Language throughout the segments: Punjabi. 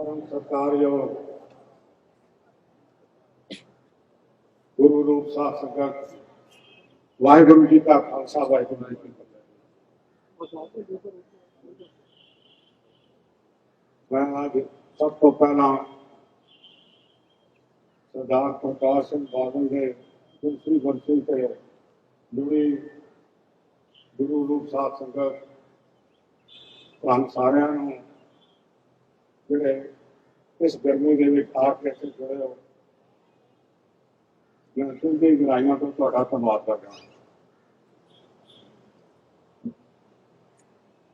ਪਰਮ ਸਤਿਕਾਰਯੋਗ ਗੁਰੂ ਰੂਪ ਸਾਧ ਸੰਗਤ, ਵਾਹਿਗੁਰੂ ਜੀ ਕਾ ਖਾਲਸਾ, ਵਾਹਿਗੁਰੂ ਜੀ ਕੀ ਫਤਿਹ। ਮੈਂ ਅੱਜ ਸਭ ਤੋਂ ਪਹਿਲਾਂ ਸਰਦਾਰ ਪ੍ਰਕਾਸ਼ ਸਿੰਘ ਬਾਦਲ ਦੇ ਦੂਸਰੀ ਵਰਸੀ ਤੇ ਜੁੜੀ ਗੁਰੂ ਰੂਪ ਸਾਧ ਸੰਗਤ ਤੁਹਾਨੂੰ ਸਾਰਿਆਂ ਨੂੰ ਜਿਹੜੇ ਇਸ ਗਰਮੀ ਦੇ ਵਿੱਚ ਆ ਕੇ ਇੱਥੇ ਜੁੜੇ ਹੋ ਮੈਂ ਸੁਣਦੀ ਗਰਾਈਆਂ ਤੋਂ ਤੁਹਾਡਾ ਧੰਨਵਾਦ ਕਰਦਾ ਹਾਂ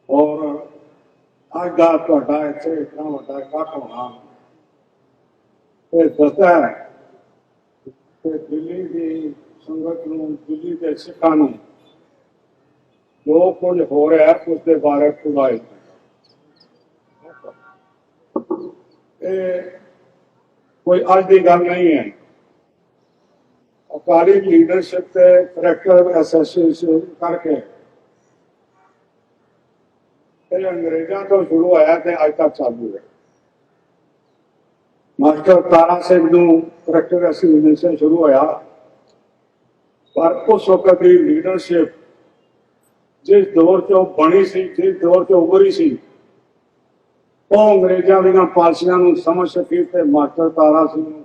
ਔਰ ਅੱਜ ਦਾ ਤੁਹਾਡਾ ਇੱਥੇ ਇਤਨਾ ਵੱਡਾ ਇਕੱਠ ਹੋਣਾ ਇਹ ਦੱਸਦਾ ਹੈ ਕਿ ਦਿੱਲੀ ਦੀ ਸੰਗਤ ਨੂੰ ਦਿੱਲੀ ਦੇ ਸਿੱਖਾਂ ਨੂੰ ਜੋ ਕੁਝ ਹੋ ਰਿਹਾ ਹੈ ਉਸ ਦੇ ਬਾਰੇ ਪੂਰਾ ਇੱਕ ਇਹ ਕੋਈ ਅੱਜ ਦੀ ਗੱਲ ਨਹੀਂ ਹੈ। ਅਕਾਲੀ ਲੀਡਰਸ਼ਿਪ ਤੇ ਕਰੈਕਟਰ ਐਸੋਸੀਏਸ਼ਨ ਕਰਕੇ ਇਹ ਅੰਗਰੇਜ਼ਾਂ ਤੋਂ ਸ਼ੁਰੂ ਹੋਇਆ ਤੇ ਅੱਜ ਤੱਕ ਚਾਲੂ ਹੈ। ਮਾਸਟਰ ਤਾਰਾ ਸਿੰਘ ਨੂੰ ਕਰੈਕਟਰ ਐਸੋਸੀਏਸ਼ਨ ਸ਼ੁਰੂ ਹੋਇਆ। ਪਰ ਉਸ ਵਕਤ ਦੀ ਲੀਡਰਸ਼ਿਪ ਜਿਸ ਦੌਰ 'ਚ ਬਣੀ ਸੀ, ਜਿਸ ਦੌਰ 'ਚ ਉਭਰੀ ਸੀ ਉਹ ਅੰਗਰੇਜ਼ਾਂ ਦੀਆਂ ਪਾਲਸੀਆਂ ਨੂੰ ਸਮਝ ਸਕੀ ਤੇ ਮਾਸਟਰ ਤਾਰਾ ਸਿੰਘ ਨੂੰ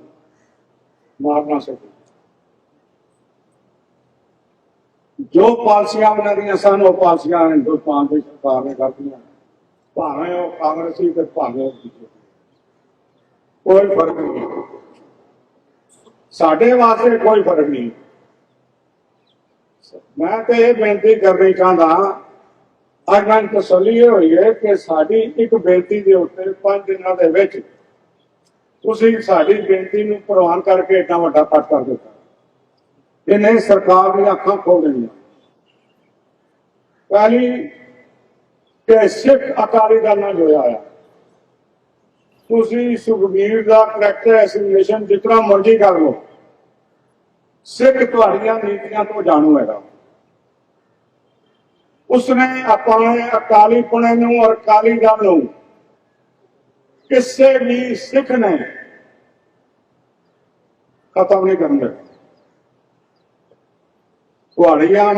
ਮਾਰ ਸਕੀ। ਜੋ ਪਾਲਸੀਆਂ ਉਹਨਾਂ ਦੀਆਂ ਸਨ, ਉਹ ਪਾਲਸੀਆਂ ਹਿੰਦੁਸਤਾਨ ਦੀ ਸਰਕਾਰ ਨੇ ਕਰਦੀਆਂ ਭਾਵੇਂ ਉਹ ਕਾਂਗਰਸੀ ਤੇ ਭਾਵੇਂ ਉਹ ਬੀਜੇਪੀ। ਕੋਈ ਫ਼ਰਕ ਨਹੀਂ। ਸਾਡੇ ਵਾਸਤੇ ਕੋਈ ਫ਼ਰਕ ਨਹੀਂ। ਮੈਂ ਤੇ ਇਹ ਬੇਨਤੀ ਕਰਨੀ ਚਾਹੁੰਦਾ ਅੱਜ ਤਸੱਲੀ ਇਹ ਹੋਈ ਹੈ ਕਿ ਸਾਡੀ ਇੱਕ ਬੇਨਤੀ ਦੇ ਉੱਤੇ ਪੰਜ ਦਿਨਾਂ ਦੇ ਵਿੱਚ ਤੁਸੀਂ ਸਾਡੀ ਬੇਨਤੀ ਨੂੰ ਪ੍ਰਵਾਨ ਕਰਕੇ ਏਡਾ ਵੱਡਾ ਕੱਟ ਕਰ ਦਿੱਤਾ। ਇਹਨੇ ਸਰਕਾਰ ਦੀਆਂ ਅੱਖਾਂ ਖੋਲ ਦੇਣੀਆਂ ਪਹਿਲੀ ਕਿ ਸਿੱਖ ਅਕਾਲੀ ਦਲ ਨਾਲ ਜੁੜਿਆ ਹੋਇਆ। ਤੁਸੀਂ ਸੁਖਬੀਰ ਦਾ ਕਰੈਕਟਰ ਐਸੋਸੀਏਸ਼ਨ ਜਿਤਨਾ ਮਰਜ਼ੀ ਕਰ ਲਓ, ਸਿੱਖ ਤੁਹਾਡੀਆਂ ਨੀਤੀਆਂ ਤੋਂ ਜਾਣੂ ਹੈਗਾ। ਉਸਨੇ ਆਪਣੇ ਅਕਾਲੀ ਪੁਣੇ ਨੂੰ ਔਰ ਅਕਾਲੀ ਦਲ ਨੂੰ ਕਿਸੇ ਵੀ ਸਿੱਖ ਨੇ ਖਤਮ ਨਹੀਂ ਕਰਨ ਦਿੱਤਾ। ਤੁਹਾਡੀਆਂ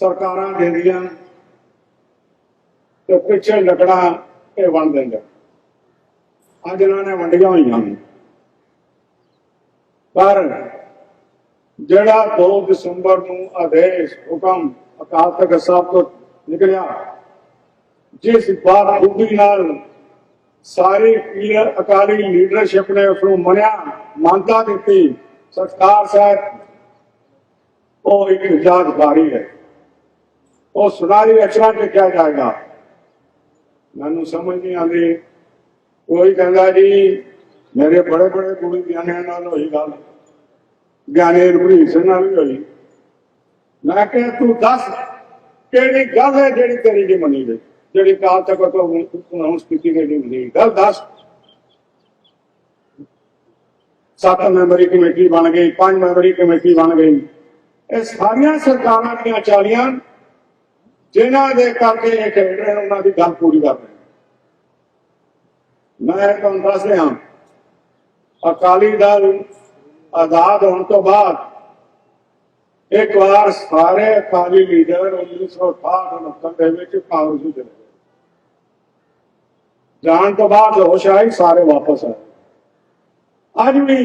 ਸਰਕਾਰਾਂ ਦਿੰਦੀਆਂ ਤੇ ਪਿੱਛੇ ਲੱਕੜਾਂ ਇਹ ਵੰਡ ਦਿੰਦੇ ਅੱਜ ਇਹਨਾਂ ਨੇ ਵੰਡੀਆਂ ਹੋਈਆਂ ਪਰ ਜਿਹੜਾ 2 ਦਸੰਬਰ ਨੂੰ ਆਦੇਸ਼ ਹੁਕਮ ਅਕਾਲ ਤਖਤ ਸਾਹਿਬ ਤੋਂ ਨਿਕਲਿਆ, ਜਿਸ ਬਾਤ ਖੂਬੀ ਨਾਲ ਸਾਰੀ ਪੀਰ ਅਕਾਲੀ ਲੀਡਰਸ਼ਿਪ ਨੇ ਉਸ ਨੂੰ ਮੰਨਿਆ, ਮਾਨਤਾ ਦਿੱਤੀ। ਸਰਕਾਰ ਸਾਹਿਬ, ਉਹ ਇੱਕ ਯਾਦਗਾਰੀ ਹੈ। ਉਹ ਸੁਨਾਰੀ ਰਚਨਾ ਤੇ ਕਿਹਾ ਜਾਏਗਾ। ਮੈਨੂੰ ਸਮਝ ਨਹੀਂ ਆਉਂਦੀ। ਕੋਈ ਕਹਿੰਦਾ ਜੀ, ਮੇਰੇ ਬੜੇ ਬੜੇ ਗੁਰੂ ਗਿਆਨੀਆਂ ਨਾਲ ਹੋਈ ਗੱਲ। ਗਿਆਨੀ ਰਘੁਵੀਰ ਸਿੰਘ ਨਾਲ ਵੀ ਹੋਈ। ਮੈਂ ਕਿਹਾ ਤੂੰ ਦੱਸ ਕਿਹੜੀ ਗੱਲ ਹੈ ਜਿਹੜੀ ਤੇਰੀ ਨਹੀਂ ਮੰਨੀ ਗਈ? ਜਿਹੜੀ ਕਾਲ ਤੱਕ ਤੋਂ ਅਨਾਉਂਸ ਕੀਤੀ ਗਈ ਨਹੀਂ ਗੱਲ ਦੱਸ। ਸੱਤ ਮੈਂਬਰੀ ਕਮੇਟੀ ਬਣ ਗਈ ਪੰਜ ਮੈਂਬਰੀ ਕਮੇਟੀ ਬਣ ਗਈ। ਇਹ ਸਾਰੀਆਂ ਸਰਕਾਰਾਂ ਦੀਆਂ ਚਾਲੀਆਂ ਜਿਨ੍ਹਾਂ ਦੇ ਕਰਕੇ ਇਹ ਖੇਡ ਰਹੇ ਨੇ, ਉਹਨਾਂ ਦੀ ਗੱਲ ਪੂਰੀ ਕਰ ਰਹੇ ਮੈਂ ਤੁਹਾਨੂੰ ਦੱਸ ਰਿਹਾ ਅਕਾਲੀ ਦਲ ਆਜ਼ਾਦ ਹੋਣ ਤੋਂ ਬਾਅਦ ਇੱਕ ਵਾਰ ਸਾਰੇ ਅਕਾਲੀ ਲੀਡਰ 1968 ਦੇ ਵਿੱਚ ਕਾਂਗਰਸ ਨੂੰ ਚਲੇ ਗਏ। ਜਾਣ ਤੋਂ ਬਾਅਦ ਹੋਸ਼ ਆਈ ਸਾਰੇ ਵਾਪਸ ਆਏ। ਅੱਜ ਵੀ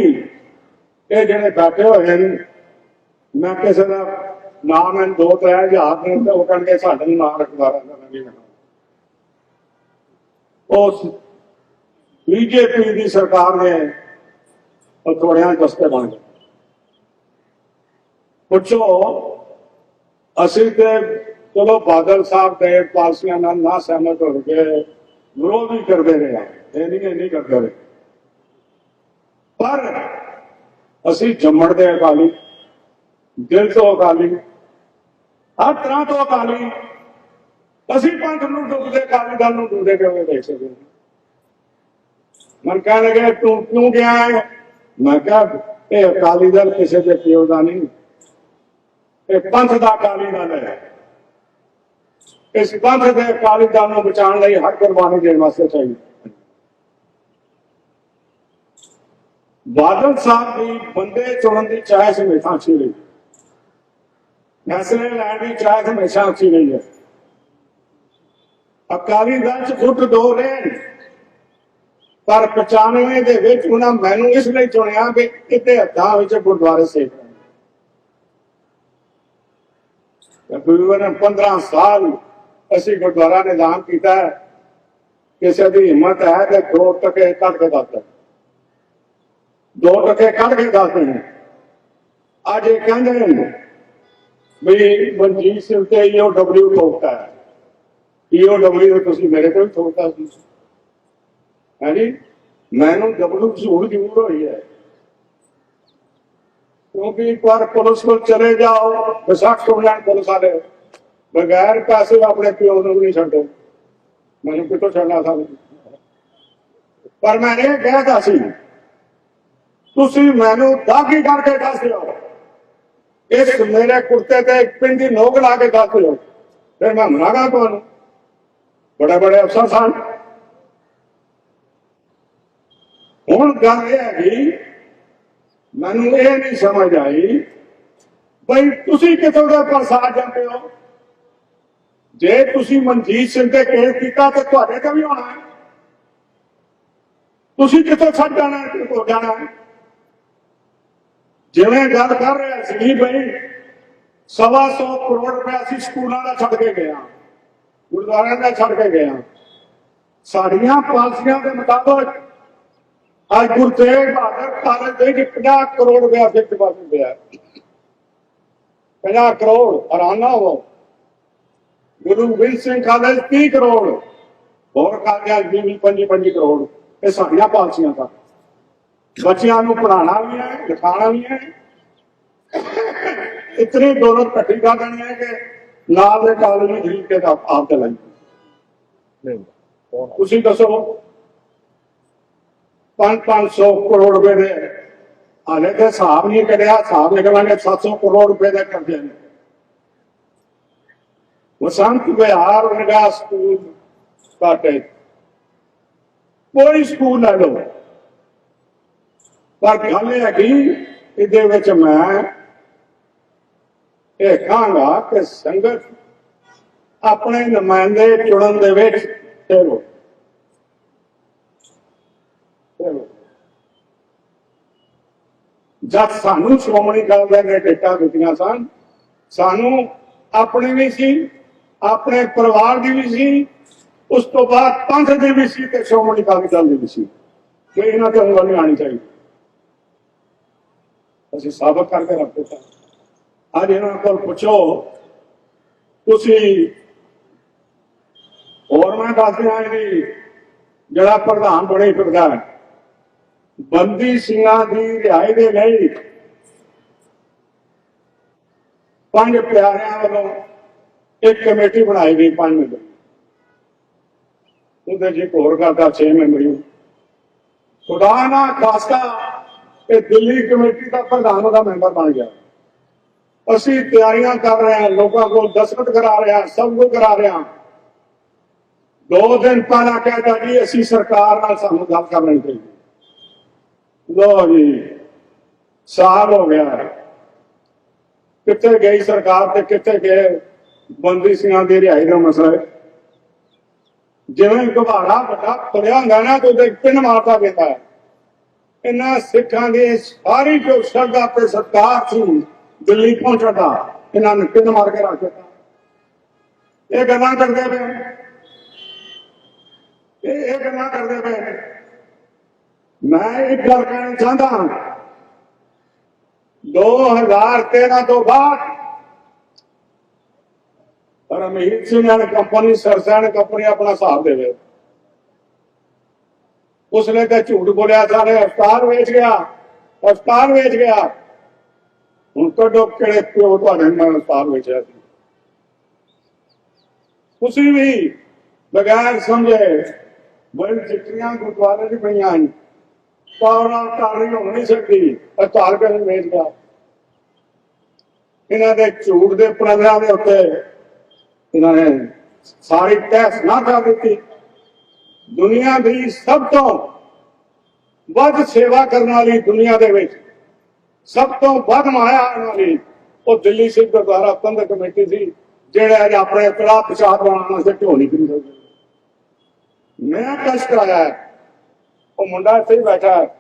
ਇਹ ਜਿਹੜੇ ਬੈਠੇ ਹੋਏ ਨੇ, ਮੈਂ ਕਿਸੇ ਦਾ ਨਾਮ ਹੈ ਦੋ ਤਰੇ ਹਜ਼ਾਰ ਨੇ ਤੇ ਉਹ ਕਹਿੰਦੇ ਸਾਡੇ ਨੂੰ ਨਾਮ ਰੱਖਦਾ ਰਹਿੰਦਾ ਨਹੀਂ ਉਸ ਬੀਜੇਪੀ ਦੀ ਸਰਕਾਰ ਨੇ ਥੋੜਿਆਂ ਦਸਤੇ ਬਣ ਗਏ। ਪੁੱਛੋ, ਅਸੀਂ ਤੇ ਚਲੋ ਬਾਦਲ ਸਾਹਿਬ ਦੇ ਪਾਲਸੀਆਂ ਨਾਲ ਨਾ ਸਹਿਮਤ ਹੋ ਗਏ ਵਿਰੋਧ ਵੀ ਕਰਦੇ ਰਹੇ ਹਾਂ। ਇਹ ਨਹੀਂ ਇਹ ਨਹੀਂ ਕਰਦੇ ਰਹੇ। ਪਰ ਅਸੀਂ ਜੰਮਣ ਦੇ ਅਕਾਲੀ, ਦਿਲ ਤੋਂ ਅਕਾਲੀ, ਹਰ ਤਰ੍ਹਾਂ ਤੋਂ ਅਕਾਲੀ, ਅਸੀਂ ਪੰਥ ਨੂੰ ਡੁੱਬਦੇ ਅਕਾਲੀ ਦਲ ਨੂੰ ਡੁੱਬਦੇ ਕਿਉਂ ਦੇਖ ਸਕਦੇ? ਮਨ ਕਹਿਣ ਲੱਗੇ, ਤੂੰ ਕਿਉਂ ਗਿਆ ਹੈ ਮੈਂ ਕਿਹਾ, ਇਹ ਅਕਾਲੀ ਦਲ ਕਿਸੇ ਦੇ ਪਿਓ ਦਾ ਨਹੀਂ। ਇਹ ਪੰਥ ਦਾ ਅਕਾਲੀ ਦਲ ਹੈ। ਇਸ ਪੰਥ ਦੇ ਅਕਾਲੀ ਦਲ ਨੂੰ ਬਚਾਉਣ ਲਈ ਹਰ ਕੁਰਬਾਨੀ ਦੇਣ ਵਾਸਤੇ ਚਾਹੀਦੀ ਬਾਦਲ ਸਾਹਿਬ ਦੀ ਬੰਦੇ ਚੁਣਨ ਦੀ ਚਾਹ ਹਮੇਸ਼ਾ ਅੱਛੀ ਰਹੀ। ਫੈਸਲੇ ਲੈਣ ਦੀ ਚਾਹ ਹਮੇਸ਼ਾ ਅੱਛੀ ਰਹੀ ਹੈ। ਅਕਾਲੀ ਦਲ ਚ ਫੁੱਟ ਦੋ ਰਹੇ ਨੇ। ਪਰ 95 ਦੇ ਵਿੱਚ ਉਹਨਾਂ ਮੈਨੂੰ ਇਸ ਲਈ ਚੁਣਿਆ ਵੀ ਕਿਤੇ ਹੱਥਾਂ ਵਿੱਚ ਗੁਰਦੁਆਰੇ ਸੇਵ ਕਰਨ ਤਕਰੀਬਨ 15 ਸਾਲ ਅਸੀਂ ਗੁਰਦੁਆਰਾ ਨੇ ਨਿਜ਼ਾਮ ਕੀਤਾ ਹੈ। ਕਿਸੇ ਦੀ ਹਿੰਮਤ ਹੈ ਤੇ ਦੋ ਟਕੇ ਕੱਢ ਕੇ ਦੱਸ ਦੇ ਦੋ ਟਕੇ ਕੱਢ ਕੇ ਦੱਸ ਦੇਣ ਅੱਜ ਇਹ ਕਹਿੰਦੇ ਨੇ ਵੀ ਮਨਜੀਤ ਸਿੰਘ ਤੇ ਈਓ ਡਬਲਯੂ ਠੋਕਦਾ ਹੈ। ਈਓ ਡਬਲਯੂ ਤੁਸੀਂ ਮੇਰੇ ਕੋਲ ਵੀ ਠੋਕਦਾ ਸੀ। ਹਾਂਜੀ ਮੈਨੂੰ ਡਬਲਯੂ ਝੂਠ ਜ਼ਰੂਰ ਹੋਈ ਹੈ। ਕਿਉਂਕਿ ਇੱਕ ਵਾਰ ਪੁਲਿਸ ਕੋਲ ਚਲੇ ਜਾਓ ਵਿਸਾਖ ਹੋ ਜਾਣ ਪੁਲਿਸ ਵਾਲੇ, ਬਗੈਰ ਪੈਸੇ ਆਪਣੇ ਪਿਓ ਨੂੰ ਵੀ ਨਹੀਂ ਛੱਡੋ। ਮੈਨੂੰ ਕਿਤੋਂ ਛੱਡਣਾ ਸੀ ਪਰ ਮੈਂ ਇਹ ਕਹਿਦਾ ਸੀ, ਤੁਸੀਂ ਮੈਨੂੰ ਦਾਗੀ ਕਰਕੇ ਦੱਸ ਦਿਓ। ਇਸ ਮੇਰੇ ਕੁਰਤੇ ਤੇ ਇੱਕ ਪਿੰਡ ਦੀ ਨੋਕ ਲਾ ਕੇ ਦੱਸ ਦਿਓ। ਫਿਰ ਮੈਂ ਮਨਾਗਾ ਤੁਹਾਨੂੰ। ਬੜੇ ਬੜੇ ਅਫਸਰ ਸਨ। ਹੁਣ ਗੱਲ ਇਹ ਹੈਗੀ ਮੈਨੂੰ ਇਹ ਨਹੀਂ ਸਮਝ ਆਈ ਬਈ ਤੁਸੀਂ ਕਿਥੋਂ ਦੇ ਪ੍ਰਸਾਦ ਜਾਂਦੇ ਹੋ? ਜੇ ਤੁਸੀਂ ਮਨਜੀਤ ਸਿੰਘ ਤੇ ਕੇਸ ਕੀਤਾ ਤੇ ਤੁਹਾਡੇ ਤੇ ਵੀ ਹੋਣਾ ਹੈ। ਤੁਸੀਂ ਕਿੱਥੋਂ ਛੱਡ ਜਾਣਾ ਹੈ, ਕਿੱਥੋਂ ਜਾਣਾ ਹੈ? ਜਿਵੇਂ ਗੱਲ ਕਰ ਰਿਹਾ ਸੀ ਬਈ ਸਵਾ ਸੌ ਕਰੋੜ ਰੁਪਏ ਅਸੀਂ ਸਕੂਲਾਂ ਦਾ ਛੱਡ ਕੇ ਗਏ ਹਾਂ ਗੁਰਦੁਆਰਿਆਂ ਦਾ ਛੱਡ ਕੇ ਗਏ ਹਾਂ। ਸਾਡੀਆਂ ਪਾਲਸੀਆਂ ਦੇ ਮੁਤਾਬਕ ਅੱਜ ਗੁਰੂ ਤੇਗ ਬਹਾਦਰ ਕਾਲਜ ਦੇ ਵਿੱਚ 50 ਕਰੋੜ ਰੁਪਏ ਫਿਕਸ ਬਣ ਪਿਆ 50 ਕਰੋੜ ਹਰਾਨਾ ਹੋ ਗੁਰੂ ਗੋਬਿੰਦ ਸਿੰਘ ਕਾਲਜ 30 ਕਰੋੜ ਹੋਰ ਕਾਲਜਾਂ ਦੀ ਵੀ 25 25 ਕਰੋੜ ਇਹ ਸਾਡੀਆਂ ਪਾਲਸੀਆਂ ਦਾ ਬੱਚਿਆਂ ਨੂੰ ਪੜ੍ਹਾਉਣਾ ਵੀ ਹੈ ਲਿਖਾਉਣਾ ਵੀ ਹੈ। ਇਤਨੀ ਦੌਲਤ ਇਕੱਠੀ ਕਰ ਦੇਣੀ ਹੈ ਕਿ ਨਾਲ ਦੇ ਕਾਲਜ ਨੂੰ ਖਰੀਦ ਕੇ ਤਾਂ ਆਪ ਚਲਾਈ ਤੁਸੀਂ ਦੱਸੋ। 5-500 ਕਰੋੜ ਰੁਪਏ ਦੇ। ਹਾਲੇ ਤੇ ਹਿਸਾਬ ਨਹੀਂ ਕਰਿਆ, ਹਿਸਾਬ ਨਿਕਲਾਂਗੇ 700 ਕਰੋੜ ਰੁਪਏ ਦੇ ਕਰਜ਼ੇ ਨੇ। ਵਸੰਤ ਵਿਹਾਰ ਨਿਗਾਹ ਸਕੂਲ ਕਾਟੇ ਕੋਈ ਸਕੂਲ ਲੈ ਲਓ। ਪਰ ਗੱਲ ਇਹ ਹੈਗੀ, ਇਹਦੇ ਵਿੱਚ ਮੈਂ ਇਹ ਕਹਾਂਗਾ ਕਿ ਸੰਗਤ ਆਪਣੇ ਨੁਮਾਇੰਦੇ ਚੁਣਨ ਦੇ ਵਿੱਚ ਚਲੋ ਚਲੋ ਜਦ ਸਾਨੂੰ ਸ਼੍ਰੋਮਣੀ ਅਕਾਲੀ ਦਲ ਨੇ ਟਿਕਟਾਂ ਦਿੱਤੀਆਂ ਸਨ, ਸਾਨੂੰ ਆਪਣੇ ਵੀ ਸੀ, ਆਪਣੇ ਪਰਿਵਾਰ ਦੀ ਵੀ ਸੀ, ਉਸ ਤੋਂ ਬਾਅਦ ਪੰਥ ਦੀ ਵੀ ਸੀ ਤੇ ਸ਼੍ਰੋਮਣੀ ਅਕਾਲੀ ਦਲ ਦੀ ਵੀ ਸੀ। ਕਿ ਇਹਨਾਂ ਤੇ ਉਂਗਲ ਨਹੀਂ ਆਣੀ ਚਾਹੀਦੀ। ਅਸੀਂ ਸਾਬਤ ਕਰਕੇ ਰੱਖ ਦਿੱਤਾ ਅੱਜ ਇਹਨਾਂ ਕੋਲ ਪੁੱਛੋ, ਤੁਸੀਂ ਹੋਰ ਮੈਂ ਦੱਸ ਦਿਆਂ ਇਹਦੀ ਜਿਹੜਾ ਪ੍ਰਧਾਨ ਬਣੇ ਪ੍ਰਧਾਨ ਬੰਦੀ ਸਿੰਘਾਂ ਦੀ ਰਿਹਾਈ ਦੇ ਲਈ ਪੰਜ ਪਿਆਰਿਆਂ ਵੱਲੋਂ ਇੱਕ ਕਮੇਟੀ ਬਣਾਈ ਗਈ ਪੰਜ ਮੈਂਬਰ। ਉਹਦੇ ਜੀ ਹੋਰ ਕਰਦਾ 6 ਮੈਂਬਰੀ ਖੁਦਾ ਨਾ ਖਾਸਾ ਇਹ ਦਿੱਲੀ ਕਮੇਟੀ ਦਾ ਪ੍ਰਧਾਨ ਦਾ ਮੈਂਬਰ ਬਣ ਗਿਆ। ਅਸੀਂ ਤਿਆਰੀਆਂ ਕਰ ਰਹੇ ਹਾਂ, ਲੋਕਾਂ ਕੋਲ ਦਸਤਖਤ ਕਰਾ ਰਹੇ ਹਾਂ, ਸਭ ਕੁਝ ਕਰਾ ਰਹੇ ਹਾਂ। ਦੋ ਦਿਨ ਪਹਿਲਾਂ ਕਹਿੰਦਾ ਜੀ, ਅਸੀਂ ਸਰਕਾਰ ਨਾਲ ਸਾਨੂੰ ਗੱਲ ਕਰ ਲੈਣੀ ਚਾਹੀਦੀ। ਲੋ ਜੀ, ਸਾਲ ਹੋ ਗਿਆ। ਕਿੱਥੇ ਗਈ ਸਰਕਾਰ ਤੇ ਕਿੱਥੇ ਗਏ? ਬੰਦੀ ਸਿੰਘਾਂ ਦੀ ਰਿਹਾਈ ਦਾ ਮਸਲਾ ਹੈ। ਜਿਵੇਂ ਗੁਬਾਰਾ ਵੱਡਾ ਤੁਰਿਆ ਹੁੰਦਾ ਨਾ, ਤੇ ਪਿੰਨ ਮਾਰਦਾ ਪੈਂਦਾ ਹੈ। ਇਹਨਾਂ ਸਿੱਖਾਂ ਦੀ ਸਾਰੀ ਜੋ ਸ਼ਰਧਾ ਤੇ ਸਤਿਕਾਰ ਸੀ, ਦਿੱਲੀ ਪਹੁੰਚਣ ਦਾ, ਇਹਨਾਂ ਨੇ ਪਿੰਨ ਮਾਰ ਕੇ ਰੱਖ ਦਿੱਤਾ। ਇਹ ਗੱਲਾਂ ਕਰਦੇ ਪਏ ਇਹ ਗੱਲਾਂ ਕਰਦੇ ਪਏ ਮੈਂ ਇੱਕ ਗੱਲ ਕਹਿਣਾ ਚਾਹੁੰਦਾ ਹਾਂ। 2013 ਤੋਂ ਬਾਅਦ ਰਮਹੀਤ ਸਿੰਘ ਨੇ ਕੰਪਨੀ ਸਰਸੈਨ ਕੰਪਨੀ ਆਪਣਾ ਹਿਸਾਬ ਦੇਵੇ। ਉਸਨੇ ਤਾਂ ਝੂਠ ਬੋਲਿਆ, ਸਾਰੇ ਹਸਪਤਾਲ ਵੇਚ ਗਿਆ ਹਸਪਤਾਲ ਵੇਚ ਗਿਆ। ਹੁਣ ਕੱਢੋ ਕਿਹੜੇ ਪਿਓ ਤੁਹਾਡੇ ਨਾਲ ਹਸਪਤਾਲ ਵੇਚਿਆ ਸੀ? ਤੁਸੀਂ ਵੀ ਬਗੈਰ ਸਮਝੇ ਬੜੀ ਚਿੱਠੀਆਂ ਗੁਰਦੁਆਰੇ ਚ ਪਈਆਂ ਹਨ ਪਾਵਰਾਂ ਤਾਰੀ ਹੋ ਨਹੀਂ ਸਕਦੀ ਹਸਪਤਾਲ ਕਿਉਂ ਵੇਚ ਗਿਆ ਇਹਨਾਂ ਦੇ ਝੂਠ ਦੇ ਪ੍ਰਗਰਾਂ ਦੇ ਉੱਤੇ ਇਹਨਾਂ ਨੇ ਸਾਰੀ ਤਹਿਸ ਨਾ ਕਰ ਦਿੱਤੀ। ਦੁਨੀਆ ਦੀ ਸਭ ਤੋਂ ਵੱਧ ਸੇਵਾ ਕਰਨ ਵਾਲੀ ਦੁਨੀਆ ਦੇ ਵਿੱਚ ਸਭ ਤੋਂ ਵੱਧ ਮਾਇਆ ਆਉਣ ਵਾਲੀ ਉਹ ਦਿੱਲੀ ਸਿੱਖ ਗੁਰਦੁਆਰਾ ਪ੍ਰਬੰਧਕ ਕਮੇਟੀ ਸੀ, ਜਿਹੜਾ ਅੱਜ ਆਪਣੇ ਕੜਾ ਪ੍ਰਸ਼ਾਦ ਬਣਾਉਣ ਵਾਸਤੇ ਢੋਲੀ ਖਰੀਦ ਸਕਦੇ ਮੈਂ ਕਸ਼ ਕਰਾਇਆ ਹੈ। ਉਹ ਮੁੰਡਾ ਇੱਥੇ ਹੀ ਬੈਠਾ ਹੈ।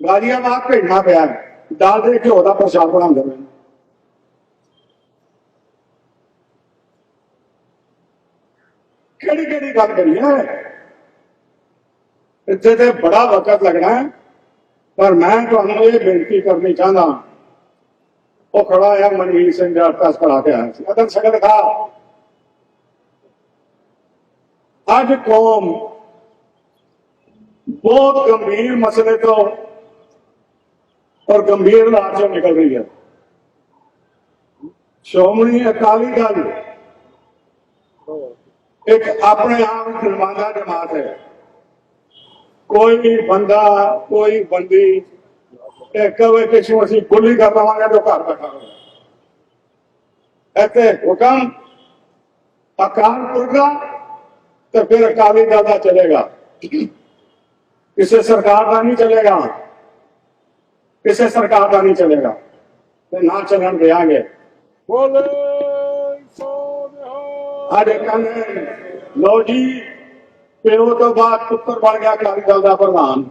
ਗਾਜ਼ੀਆਬਾਦ ਭੇਜਣਾ ਪਿਆ ਹੈ। ਦਾਲ ਦੇ ਘਿਓ ਦਾ ਪ੍ਰਸ਼ਾਦ ਬਣਾਉਂਦੇ ਨੇ। ਕਿਹੜੀ ਕਿਹੜੀ ਗੱਲ ਕਰੀਏ ਇੱਥੇ ਤੇ ਬੜਾ ਵਕਤ ਲੱਗਣਾ ਹੈ। ਪਰ ਮੈਂ ਤੁਹਾਨੂੰ ਇਹ ਬੇਨਤੀ ਕਰਨੀ ਚਾਹੁੰਦਾ ਉਹ ਖੜਾ ਆ ਮਨਵੀਰ ਸਿੰਘ ਦਾ ਅਰਦਾਸ ਕਰਾ ਕੇ ਆਇਆ ਸੀ ਅਦਰ ਸ਼ਕਲ ਦਿਖਾ। ਅੱਜ ਕੌਮ ਬਹੁਤ ਗੰਭੀਰ ਮਸਲੇ ਤੋਂ ਔਰ ਗੰਭੀਰ ਹਾਲਾਤ ਚੋਂ ਨਿਕਲ ਰਹੀ ਹੈ। ਸ਼੍ਰੋਮਣੀ ਅਕਾਲੀ ਦਲ ਇੱਕ ਆਪਣੇ ਆਪ ਵਿੱਚ ਜਮਾਤ ਹੈ। ਕੋਈ ਵੀ ਬੰਦਾ, ਕੋਈ ਬੰਦੀ ਇਹ ਕਵੇ ਕਿ ਅਸੀਂ ਅਸੀਂ ਗੁੱਲੀ ਕਰ ਲਵਾਂਗੇ ਤਾਂ ਘਰ ਬੈਠਾ ਇੱਥੇ ਹੁਕਮ ਅਕਾਲ ਪੁਰਖ ਤੇ ਫਿਰ ਅਕਾਲੀ ਦਲ ਦਾ ਚਲੇਗਾ। ਕਿਸੇ ਸਰਕਾਰ ਦਾ ਨਹੀਂ ਚੱਲੇਗਾ। ਕਿਸੇ ਸਰਕਾਰ ਦਾ ਨਹੀਂ ਚੱਲੇਗਾ। ਤੇ ਨਾ ਚੱਲਣ ਦਿਆਂਗੇ। ਬੋਲੇ ਸਾਡੇ ਕਹਿੰਦੇ ਲੋ ਜੀ, ਪਿਓ ਤੋਂ ਬਾਅਦ ਪੁੱਤਰ ਬਣ ਗਿਆ ਅਕਾਲੀ ਦਲ ਦਾ ਪ੍ਰਧਾਨ।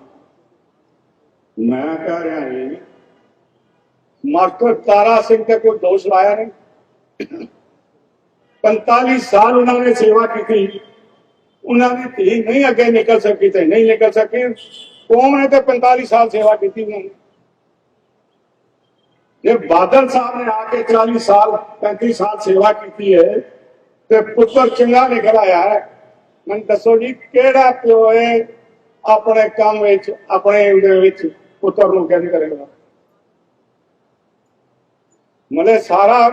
ਮੈਂ ਕਹਿ ਰਿਹਾ ਜੀ, ਮਾਸਟਰ ਤਾਰਾ ਸਿੰਘ ਤੇ ਕੋਈ ਦੋਸ਼ ਲਾਇਆ ਨਹੀਂ। 45 ਸਾਲ ਉਹਨਾਂ ਨੇ ਸੇਵਾ ਕੀਤੀ। ਉਹਨਾਂ ਦੀ ਧੀ ਨਹੀਂ ਅੱਗੇ ਨਿਕਲ ਸਕੀ ਤੇ ਨਹੀਂ ਨਿਕਲ ਸਕੀ। ਕੌਮ ਨੇ ਤੇ 45 ਸਾਲ ਸੇਵਾ ਕੀਤੀ ਉਹਨਾਂ ਨੇ ਜੇ ਬਾਦਲ ਸਾਹਿਬ ਨੇ ਆ ਕੇ 40 ਸਾਲ 35 ਸਾਲ ਸੇਵਾ ਕੀਤੀ ਹੈ ਤੇ ਪੁੱਤਰ ਚੰਗਾ ਨਿਕਲ ਆਇਆ ਹੈ। ਮੈਨੂੰ ਦੱਸੋ ਜੀ, ਕਿਹੜਾ ਪਿਓ ਹੈ ਆਪਣੇ ਕੰਮ ਵਿੱਚ, ਆਪਣੇ ਉਹਦੇ ਵਿੱਚ ਪੁੱਤਰ ਨੂੰ ਕਹਿੰਦੇ ਕਰੇਗਾ? ਮਨੇ ਸਾਰਾ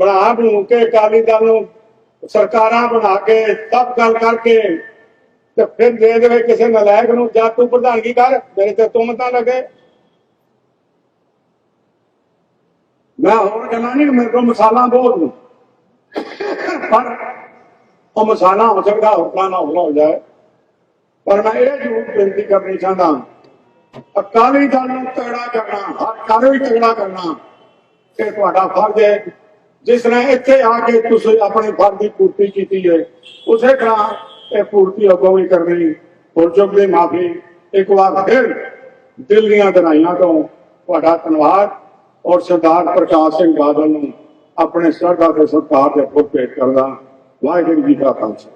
ਬਣਾ ਬਣੂ ਕੇ ਅਕਾਲੀ ਦਲ ਨੂੰ ਸਰਕਾਰਾਂ ਬਣਾ ਕੇ ਸਭ ਗੱਲ ਕਰਕੇ ਤੇ ਫਿਰ ਦੇ ਦੇਵੇ ਕਿਸੇ ਨਲਾਇਕ ਨੂੰ ਜਾਂ ਤੂੰ ਪ੍ਰਧਾਨਗੀ ਕਰ, ਮੇਰੇ ਤੇ ਤੁਮ ਲੱਗੇ। ਮੈਂ ਹੋਰ ਗੱਲਾਂ ਨਹੀਂ ਮੇਰੇ ਕੋਲ ਮਸਾਲਾ ਬਹੁਤ ਨੇ। ਪਰ ਉਹ ਮਸਾਲਾ ਹੋ ਸਕਦਾ, ਹੋਰ ਨਾ ਹੋ ਜਾਏ। ਪਰ ਮੈਂ ਇਹ ਜ਼ਰੂਰ ਬੇਨਤੀ ਕਰਨੀ ਚਾਹੁੰਦਾ ਅਕਾਲੀ ਦਲ ਨੂੰ ਤਗੜਾ ਕਰਨਾ, ਹਰ ਕਾਰੋ ਹੀ ਤਗੜਾ ਕਰਨਾ ਇਹ ਤੁਹਾਡਾ ਫਰਜ਼ ਹੈ ਜਿਸ ਨੇ ਇੱਥੇ ਆ ਕੇ ਤੁਸੀਂ ਆਪਣੇ ਫਰਜ਼ ਦੀ ਪੂਰਤੀ ਕੀਤੀ ਹੈ, ਉਸੇ ਤਰ੍ਹਾਂ ਇਹ ਪੂਰਤੀ ਅੱਗੋਂ ਵੀ ਕਰਨੀ ਹੋਰ ਚੁੱਕ ਦੀ ਮਾਫੀ, ਇੱਕ ਵਾਰ ਫਿਰ ਦਿਲ ਦੀਆਂ ਗਹਿਰਾਈਆਂ ਤੋਂ ਤੁਹਾਡਾ ਧੰਨਵਾਦ ਔਰ ਸਰਦਾਰ ਪ੍ਰਕਾਸ਼ ਸਿੰਘ ਬਾਦਲ ਨੂੰ ਆਪਣੇ ਸਰਦਾ ਤੇ ਸਤਿਕਾਰ ਦੇ ਫੁੱਟ ਭੇਟ ਕਰਦਾ। ਵਾਹਿਗੁਰੂ ਜੀ ਕਾ ਖਾਲਸਾ।